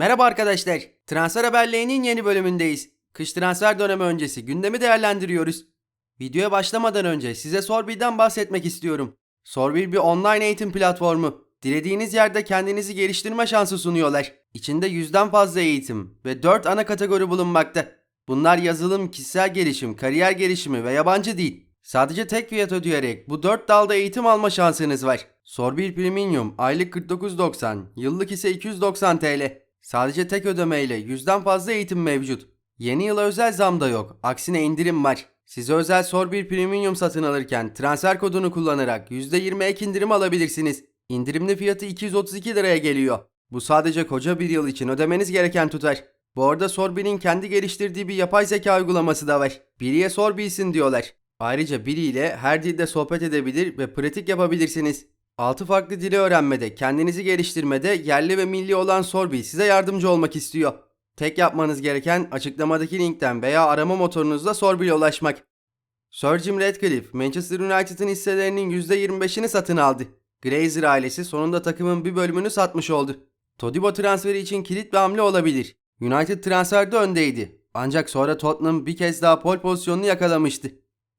Merhaba arkadaşlar. Transfer haberlerinin yeni bölümündeyiz. Kış transfer dönemi öncesi gündemi değerlendiriyoruz. Videoya başlamadan önce size Sorbil'den bahsetmek istiyorum. Sorbil bir online eğitim platformu. Dilediğiniz yerde kendinizi geliştirme şansı sunuyorlar. İçinde yüzden fazla eğitim ve 4 ana kategori bulunmakta. Bunlar yazılım, kişisel gelişim, kariyer gelişimi ve yabancı dil. Sadece tek fiyat ödeyerek bu 4 dalda eğitim alma şansınız var. Sorbil Premium aylık 49.90, yıllık ise 290 TL. Sadece tek ödemeyle yüzden fazla eğitim mevcut. Yeni yıla özel zam da yok. Aksine indirim var. Size özel Sorbil Premium satın alırken transfer kodunu kullanarak %20 ek indirim alabilirsiniz. İndirimli fiyatı 232 liraya geliyor. Bu sadece koca bir yıl için ödemeniz gereken tutar. Bu arada Sorbil'in kendi geliştirdiği bir yapay zeka uygulaması da var. Biriye sor bilsin diyorlar. Ayrıca biriyle her dilde sohbet edebilir ve pratik yapabilirsiniz. 6 farklı dili öğrenmede, kendinizi geliştirmede yerli ve milli olan Sorbil size yardımcı olmak istiyor. Tek yapmanız gereken açıklamadaki linkten veya arama motorunuzla Sorbil'e ulaşmak. Sir Jim Ratcliffe, Manchester United'ın hisselerinin %25'ini satın aldı. Glazer ailesi sonunda takımın bir bölümünü satmış oldu. Todibo transferi için kilit bir hamle olabilir. United transferde öndeydi. Ancak sonra Tottenham bir kez daha pol pozisyonunu yakalamıştı.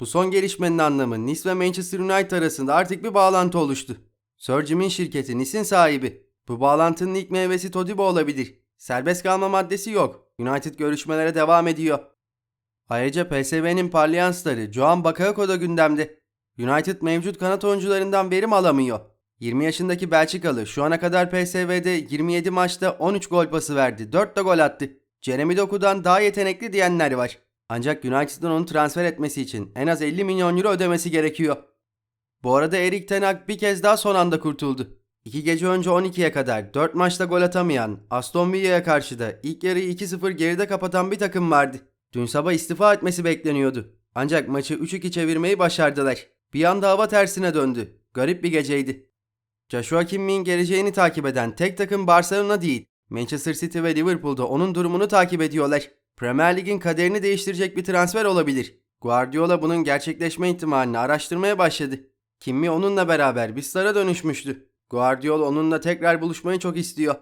Bu son gelişmenin anlamı Nice ve Manchester United arasında artık bir bağlantı oluştu. Sir Jim'in şirketi Nice'in sahibi. Bu bağlantının ilk meyvesi Todibo olabilir. Serbest kalma maddesi yok. United görüşmelere devam ediyor. Ayrıca PSV'nin parlayan starı Joan Bakayoko da gündemde. United mevcut kanat oyuncularından verim alamıyor. 20 yaşındaki Belçikalı şu ana kadar PSV'de 27 maçta 13 gol pası verdi. 4 de gol attı. Jeremy Doku'dan daha yetenekli diyenler var. Ancak United'ın onu transfer etmesi için en az 50 milyon euro ödemesi gerekiyor. Bu arada Erik Ten Hag bir kez daha son anda kurtuldu. İki gece önce 12'ye kadar 4 maçta gol atamayan Aston Villa'ya karşı da ilk yarıyı 2-0 geride kapatan bir takım vardı. Dün sabah istifa etmesi bekleniyordu. Ancak maçı 3-2 çevirmeyi başardılar. Bir anda hava tersine döndü. Garip bir geceydi. Joshua Kimmih'in geleceğini takip eden tek takım Barcelona değil. Manchester City ve Liverpool'da onun durumunu takip ediyorlar. Premier Lig'in kaderini değiştirecek bir transfer olabilir. Guardiola bunun gerçekleşme ihtimalini araştırmaya başladı. Kimmi onunla beraber bir stara dönüşmüştü. Guardiola onunla tekrar buluşmayı çok istiyor.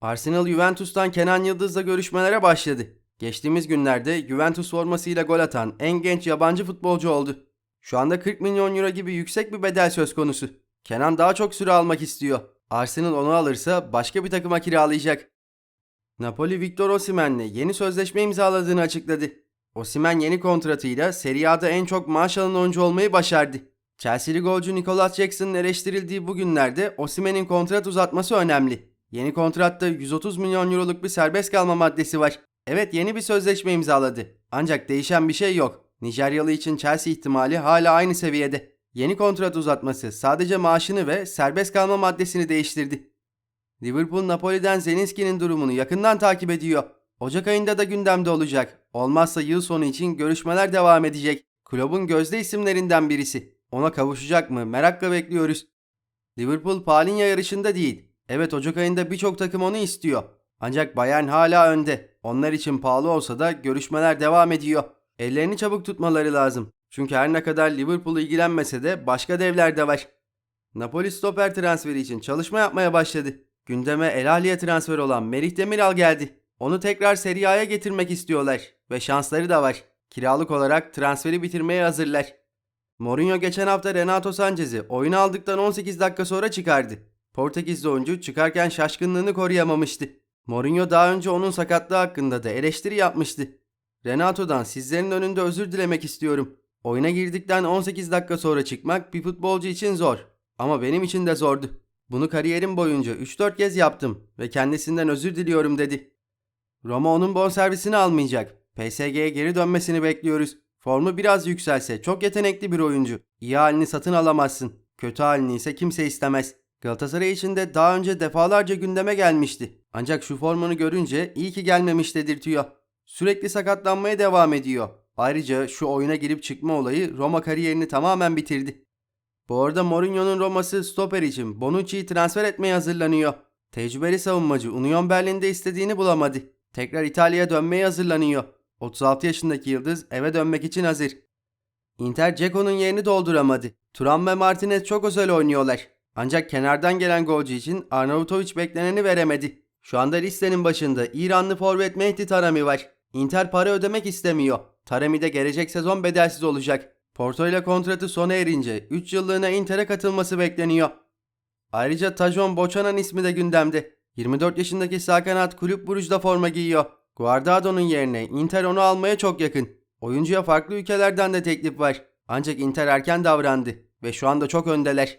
Arsenal Juventus'tan Kenan Yıldız'la görüşmelere başladı. Geçtiğimiz günlerde Juventus formasıyla gol atan en genç yabancı futbolcu oldu. Şu anda 40 milyon euro gibi yüksek bir bedel söz konusu. Kenan daha çok süre almak istiyor. Arsenal onu alırsa başka bir takıma kiralayacak. Napoli Victor Osimhen'le yeni sözleşme imzaladığını açıkladı. Osimhen yeni kontratıyla Serie A'da en çok maaş alan oyuncu olmayı başardı. Chelsea'li golcü Nicolas Jackson'ın eleştirildiği bu günlerde Osimhen'in kontrat uzatması önemli. Yeni kontratta 130 milyon euroluk bir serbest kalma maddesi var. Evet yeni bir sözleşme imzaladı. Ancak değişen bir şey yok. Nijeryalı için Chelsea ihtimali hala aynı seviyede. Yeni kontrat uzatması sadece maaşını ve serbest kalma maddesini değiştirdi. Liverpool Napoli'den Zelinski'nin durumunu yakından takip ediyor. Ocak ayında da gündemde olacak. Olmazsa yıl sonu için görüşmeler devam edecek. Kulübün gözde isimlerinden birisi. Ona kavuşacak mı? Merakla bekliyoruz. Liverpool Palinya yarışında değil. Evet Ocak ayında birçok takım onu istiyor. Ancak Bayern hala önde. Onlar için pahalı olsa da görüşmeler devam ediyor. Ellerini çabuk tutmaları lazım. Çünkü her ne kadar Liverpool ilgilenmese de başka devler de var. Napoli stoper transferi için çalışma yapmaya başladı. Gündeme El Ahly'e transfer olan Merih Demiral geldi. Onu tekrar Serie A'ya getirmek istiyorlar ve şansları da var. Kiralık olarak transferi bitirmeye hazırlar. Mourinho geçen hafta Renato Sanchez'i oyuna aldıktan 18 dakika sonra çıkardı. Portekizli oyuncu çıkarken şaşkınlığını koruyamamıştı. Mourinho daha önce onun sakatlığı hakkında da eleştiri yapmıştı. Renato'dan sizlerin önünde özür dilemek istiyorum. Oyuna girdikten 18 dakika sonra çıkmak bir futbolcu için zor. Ama benim için de zordu. Bunu kariyerim boyunca 3-4 kez yaptım ve kendisinden özür diliyorum dedi. Roma onun bonservisini almayacak. PSG'ye geri dönmesini bekliyoruz. Formu biraz yükselse çok yetenekli bir oyuncu. İyi halini satın alamazsın. Kötü halini ise kimse istemez. Galatasaray için de daha önce defalarca gündeme gelmişti. Ancak şu formunu görünce iyi ki gelmemiş dedirtiyor. Sürekli sakatlanmaya devam ediyor. Ayrıca şu oyuna girip çıkma olayı Roma kariyerini tamamen bitirdi. Bu arada Mourinho'nun Roma'sı stoper için Bonucci'yi transfer etmeye hazırlanıyor. Tecrübeli savunmacı Union Berlin'de istediğini bulamadı. Tekrar İtalya'ya dönmeye hazırlanıyor. 36 yaşındaki yıldız eve dönmek için hazır. Inter Ceko'nun yerini dolduramadı. Turan ve Martinez çok özel oynuyorlar. Ancak kenardan gelen golcü için Arnautovic bekleneni veremedi. Şu anda listenin başında İranlı forvet Mehdi Tarami var. Inter para ödemek istemiyor. Tarami de gelecek sezon bedelsiz olacak. Porto ile kontratı sona erince 3 yıllığına Inter'e katılması bekleniyor. Ayrıca Tajon Boçanan ismi de gündemde. 24 yaşındaki sağ kanat kulüp Brugge'da forma giyiyor. Guardado'nun yerine Inter onu almaya çok yakın. Oyuncuya farklı ülkelerden de teklif var. Ancak Inter erken davrandı ve şu anda çok öndeler.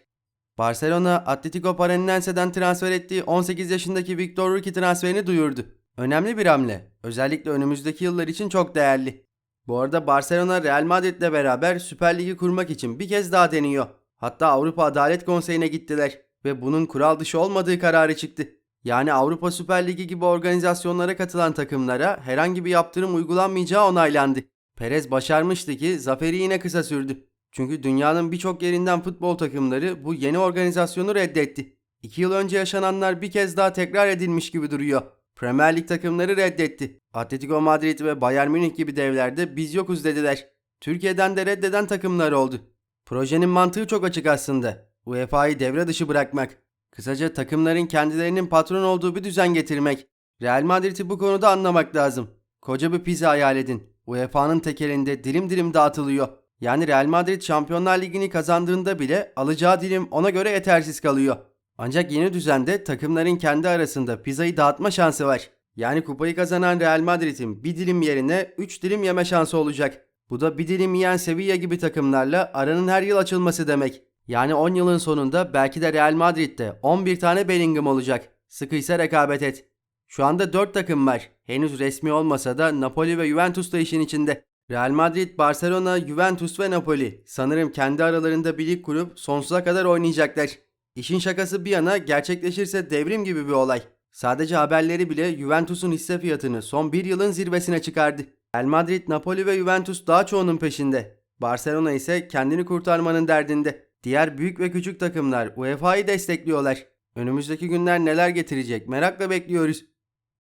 Barcelona, Atletico Paranaense'den transfer ettiği 18 yaşındaki Victor Ruki transferini duyurdu. Önemli bir hamle. Özellikle önümüzdeki yıllar için çok değerli. Bu arada Barcelona Real Madrid'le beraber Süper Ligi kurmak için bir kez daha deniyor. Hatta Avrupa Adalet Konseyi'ne gittiler ve bunun kural dışı olmadığı kararı çıktı. Yani Avrupa Süper Ligi gibi organizasyonlara katılan takımlara herhangi bir yaptırım uygulanmayacağı onaylandı. Perez başarmıştı ki zaferi yine kısa sürdü. Çünkü dünyanın birçok yerinden futbol takımları bu yeni organizasyonu reddetti. İki yıl önce yaşananlar bir kez daha tekrar edilmiş gibi duruyor. Premier Lig takımları reddetti. Atletico Madrid ve Bayern Münih gibi devlerde biz yokuz dediler. Türkiye'den de reddeden takımlar oldu. Projenin mantığı çok açık aslında. UEFA'yı devre dışı bırakmak. Kısaca takımların kendilerinin patron olduğu bir düzen getirmek. Real Madrid'i bu konuda anlamak lazım. Koca bir pizza hayal edin. UEFA'nın tekelinde dilim dilim dağıtılıyor. Yani Real Madrid Şampiyonlar Ligi'ni kazandığında bile alacağı dilim ona göre yetersiz kalıyor. Ancak yeni düzende takımların kendi arasında pizzayı dağıtma şansı var. Yani kupayı kazanan Real Madrid'in bir dilim yerine 3 dilim yeme şansı olacak. Bu da bir dilim yiyen Sevilla gibi takımlarla aranın her yıl açılması demek. Yani 10 yılın sonunda belki de Real Madrid'de 11 tane Bellingham olacak. Sıkıysa rekabet et. Şu anda 4 takım var. Henüz resmi olmasa da Napoli ve Juventus da işin içinde. Real Madrid, Barcelona, Juventus ve Napoli sanırım kendi aralarında bir lig kurup sonsuza kadar oynayacaklar. İşin şakası bir yana gerçekleşirse devrim gibi bir olay. Sadece haberleri bile Juventus'un hisse fiyatını son bir yılın zirvesine çıkardı. Real Madrid, Napoli ve Juventus daha çoğunun peşinde. Barcelona ise kendini kurtarmanın derdinde. Diğer büyük ve küçük takımlar UEFA'yı destekliyorlar. Önümüzdeki günler neler getirecek merakla bekliyoruz.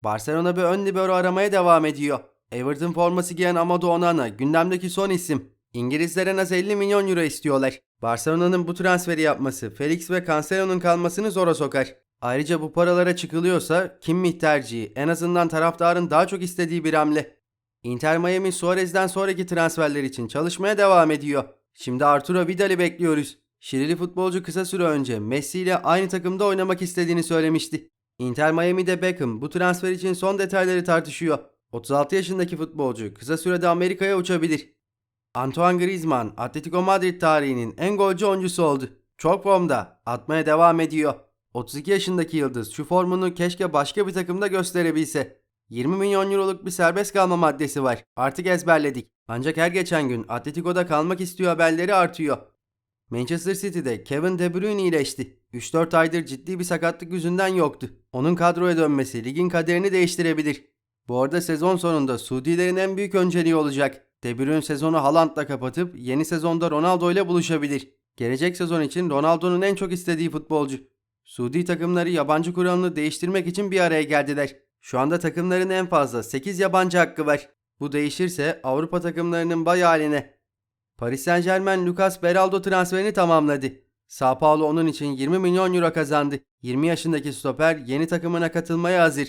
Barcelona bir ön libero aramaya devam ediyor. Everton forması giyen Amadou Onana gündemdeki son isim. İngilizler en az 50 milyon euro istiyorlar. Barcelona'nın bu transferi yapması Felix ve Cancelo'nun kalmasını zora sokar. Ayrıca bu paralara çıkılıyorsa Kimmich tercihi en azından taraftarın daha çok istediği bir hamle. Inter Miami Suarez'den sonraki transferler için çalışmaya devam ediyor. Şimdi Arturo Vidal'i bekliyoruz. Şirili futbolcu kısa süre önce Messi ile aynı takımda oynamak istediğini söylemişti. Inter Miami'de Beckham bu transfer için son detayları tartışıyor. 36 yaşındaki futbolcu kısa sürede Amerika'ya uçabilir. Antoine Griezmann Atletico Madrid tarihinin en golcü oyuncusu oldu. Çok formda, atmaya devam ediyor. 32 yaşındaki yıldız şu formunu keşke başka bir takımda gösterebilse. 20 milyon euroluk bir serbest kalma maddesi var. Artık ezberledik. Ancak her geçen gün Atletico'da kalmak istiyor haberleri artıyor. Manchester City'de Kevin De Bruyne iyileşti. 3-4 aydır ciddi bir sakatlık yüzünden yoktu. Onun kadroya dönmesi ligin kaderini değiştirebilir. Bu arada sezon sonunda Suudilerin en büyük önceliği olacak. De Bruyne sezonu Haaland'la kapatıp yeni sezonda Ronaldo ile buluşabilir. Gelecek sezon için Ronaldo'nun en çok istediği futbolcu. Suudi takımları yabancı kuralını değiştirmek için bir araya geldiler. Şu anda takımların en fazla 8 yabancı hakkı var. Bu değişirse Avrupa takımlarının bay haline. Paris Saint Germain Lucas Beraldo transferini tamamladı. Sao Paulo onun için 20 milyon euro kazandı. 20 yaşındaki stoper yeni takımına katılmaya hazır.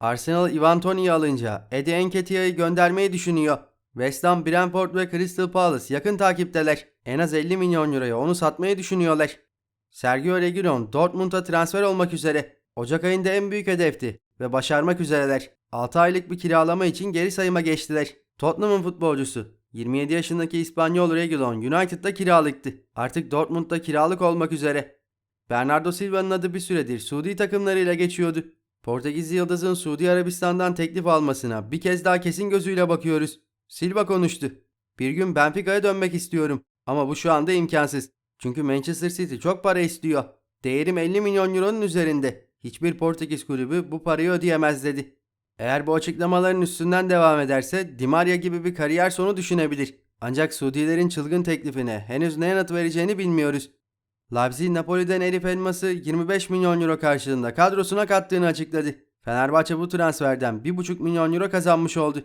Arsenal Ivan Toney'i alınca Eddie Nketiah'yı göndermeyi düşünüyor. West Ham, Brentford ve Crystal Palace yakın takipteler. En az 50 milyon euroya onu satmayı düşünüyorlar. Sergio Reguilon Dortmund'a transfer olmak üzere. Ocak ayında en büyük hedefti ve başarmak üzereler. 6 aylık bir kiralama için geri sayıma geçtiler. Tottenham'ın futbolcusu 27 yaşındaki İspanyol Reguilon United'da kiralıktı. Artık Dortmund'da kiralık olmak üzere. Bernardo Silva'nın adı bir süredir Suudi takımlarıyla geçiyordu. Portekiz Yıldız'ın Suudi Arabistan'dan teklif almasına bir kez daha kesin gözüyle bakıyoruz. Silva konuştu. Bir gün Benfica'ya dönmek istiyorum ama bu şu anda imkansız. Çünkü Manchester City çok para istiyor. Değerim 50 milyon euronun üzerinde. Hiçbir Portekiz kulübü bu parayı ödeyemez dedi. Eğer bu açıklamaların üstünden devam ederse Di Maria gibi bir kariyer sonu düşünebilir. Ancak Suudilerin çılgın teklifine henüz ne yanıt vereceğini bilmiyoruz. Leipzig Napoli'den Elif Elmas'ı 25 milyon euro karşılığında kadrosuna kattığını açıkladı. Fenerbahçe bu transferden 1,5 milyon euro kazanmış oldu.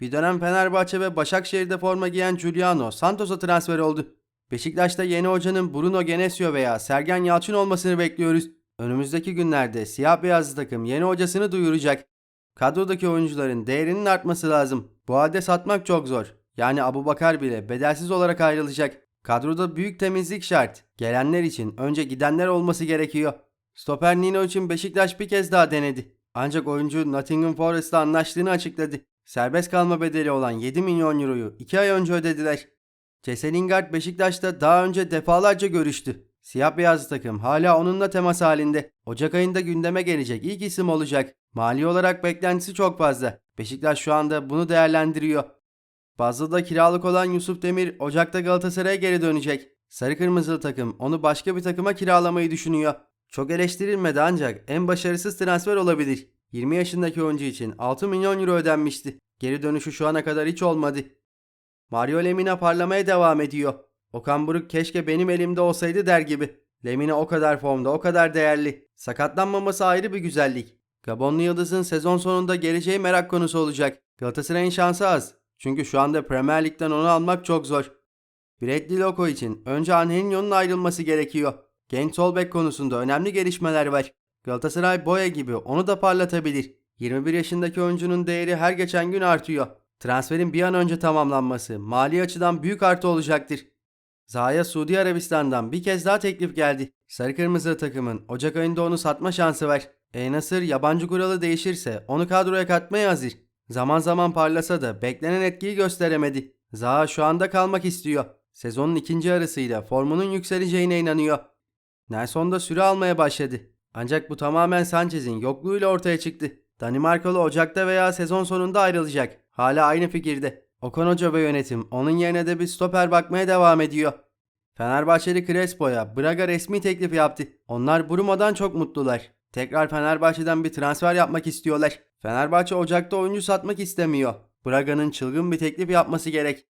Bir dönem Fenerbahçe ve Başakşehir'de forma giyen Giuliano Santos'a transfer oldu. Beşiktaş'ta yeni hocanın Bruno Genesio veya Sergen Yalçın olmasını bekliyoruz. Önümüzdeki günlerde siyah beyazlı takım yeni hocasını duyuracak. Kadrodaki oyuncuların değerinin artması lazım. Bu halde satmak çok zor. Yani Abu Bakar bile bedelsiz olarak ayrılacak. Kadroda büyük temizlik şart. Gelenler için önce gidenler olması gerekiyor. Stoper Nino için Beşiktaş bir kez daha denedi. Ancak oyuncu Nottingham Forest'la anlaştığını açıkladı. Serbest kalma bedeli olan 7 milyon euroyu 2 ay önce ödediler. Jesse Lingard Beşiktaş'ta daha önce defalarca görüştü. Siyah beyazlı takım hala onunla temas halinde. Ocak ayında gündeme gelecek ilk isim olacak. Mali olarak beklentisi çok fazla. Beşiktaş şu anda bunu değerlendiriyor. Bazıda kiralık olan Yusuf Demir Ocak'ta Galatasaray'a geri dönecek. Sarı kırmızılı takım onu başka bir takıma kiralamayı düşünüyor. Çok eleştirilmedi ancak en başarısız transfer olabilir. 20 yaşındaki oyuncu için 6 milyon euro ödenmişti. Geri dönüşü şu ana kadar hiç olmadı. Mario Lemina parlamaya devam ediyor. Okan Buruk keşke benim elimde olsaydı der gibi. Lemina o kadar formda, o kadar değerli. Sakatlanmaması ayrı bir güzellik. Gabonlu Yıldız'ın sezon sonunda geleceği merak konusu olacak. Galatasaray'ın şansı az. Çünkü şu anda Premier Lig'den onu almak çok zor. Bradley Loco için önce Angelinho'nun ayrılması gerekiyor. Genç sol konusunda önemli gelişmeler var. Galatasaray Boya gibi onu da parlatabilir. 21 yaşındaki oyuncunun değeri her geçen gün artıyor. Transferin bir an önce tamamlanması mali açıdan büyük artı olacaktır. Zaha'ya Suudi Arabistan'dan bir kez daha teklif geldi. Sarı kırmızı takımın Ocak ayında onu satma şansı var. E Nasır yabancı kuralı değişirse onu kadroya katmaya hazır. Zaman zaman parlasa da beklenen etkiyi gösteremedi. Zaha şu anda kalmak istiyor. Sezonun ikinci yarısıyla formunun yükseleceğine inanıyor. Nelson da süre almaya başladı. Ancak bu tamamen Sanchez'in yokluğuyla ortaya çıktı. Danimarkalı Ocak'ta veya sezon sonunda ayrılacak. Hala aynı fikirde. Okan Hoca ve yönetim onun yerine de bir stoper bakmaya devam ediyor. Fenerbahçeli Crespo'ya Braga resmi teklif yaptı. Onlar Bruma'dan çok mutlular. Tekrar Fenerbahçe'den bir transfer yapmak istiyorlar. Fenerbahçe Ocak'ta oyuncu satmak istemiyor. Braga'nın çılgın bir teklif yapması gerek.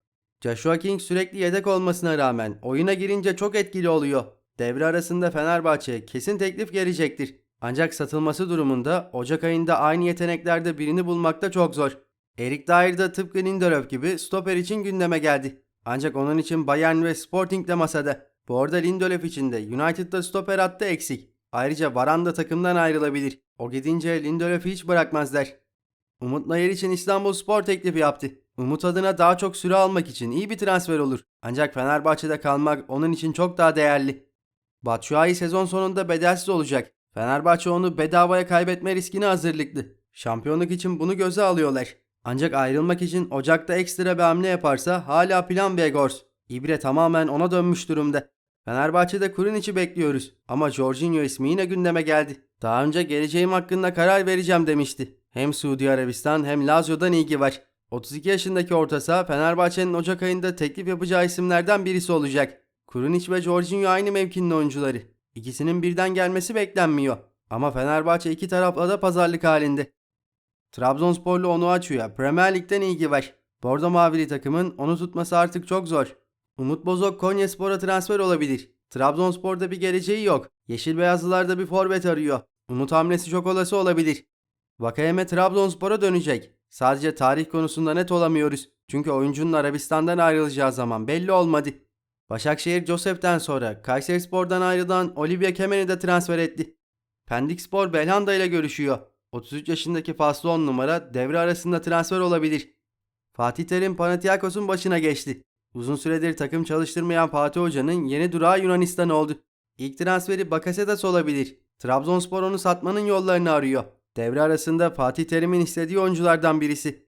Joshua King sürekli yedek olmasına rağmen oyuna girince çok etkili oluyor. Devre arasında Fenerbahçe kesin teklif gelecektir. Ancak satılması durumunda Ocak ayında aynı yeteneklerde birini bulmakta çok zor. Erik Dyer da tıpkı Lindelöf gibi stoper için gündeme geldi. Ancak onun için Bayern ve Sporting de masada. Bu arada Lindelöf için de United'da stoper hattı eksik. Ayrıca Varan da takımdan ayrılabilir. O gidince Lindelöf'ü hiç bırakmazlar. Umut Nayır için İstanbul Spor teklifi yaptı. Umut adına daha çok süre almak için iyi bir transfer olur. Ancak Fenerbahçe'de kalmak onun için çok daha değerli. Batshuayi sezon sonunda bedelsiz olacak. Fenerbahçe onu bedavaya kaybetme riskine hazırlıklı. Şampiyonluk için bunu göze alıyorlar. Ancak ayrılmak için Ocak'ta ekstra bir hamle yaparsa hala plan Begors. İbre tamamen ona dönmüş durumda. Fenerbahçe'de Kurinic'i bekliyoruz ama Jorginho ismi yine gündeme geldi. Daha önce geleceğim hakkında karar vereceğim demişti. Hem Suudi Arabistan hem Lazio'dan ilgi var. 32 yaşındaki orta saha Fenerbahçe'nin Ocak ayında teklif yapacağı isimlerden birisi olacak. Kurunic ve Jorginho aynı mevkinin oyuncuları. İkisinin birden gelmesi beklenmiyor. Ama Fenerbahçe iki tarafla da pazarlık halinde. Trabzonsporlu onu açıyor. Premier Lig'den ilgi var. Bordo Mavili takımın onu tutması artık çok zor. Umut Bozok Konyaspor'a transfer olabilir. Trabzonspor'da bir geleceği yok. Yeşil Beyazlılar bir forvet arıyor. Umut hamlesi çok olası olabilir. Vakayeme Trabzonspor'a dönecek. Sadece tarih konusunda net olamıyoruz. Çünkü oyuncunun Arabistan'dan ayrılacağı zaman belli olmadı. Başakşehir Josep'ten sonra Kayserispor'dan ayrılan Olivia Kemen'i de transfer etti. Pendikspor Belhanda ile görüşüyor. 33 yaşındaki faslı 10 numara devre arasında transfer olabilir. Fatih Terim Panathinaikos'un başına geçti. Uzun süredir takım çalıştırmayan Fatih Hoca'nın yeni durağı Yunanistan oldu. İlk transferi Bakasetas olabilir. Trabzonspor onu satmanın yollarını arıyor. Devre arasında Fatih Terim'in istediği oyunculardan birisi.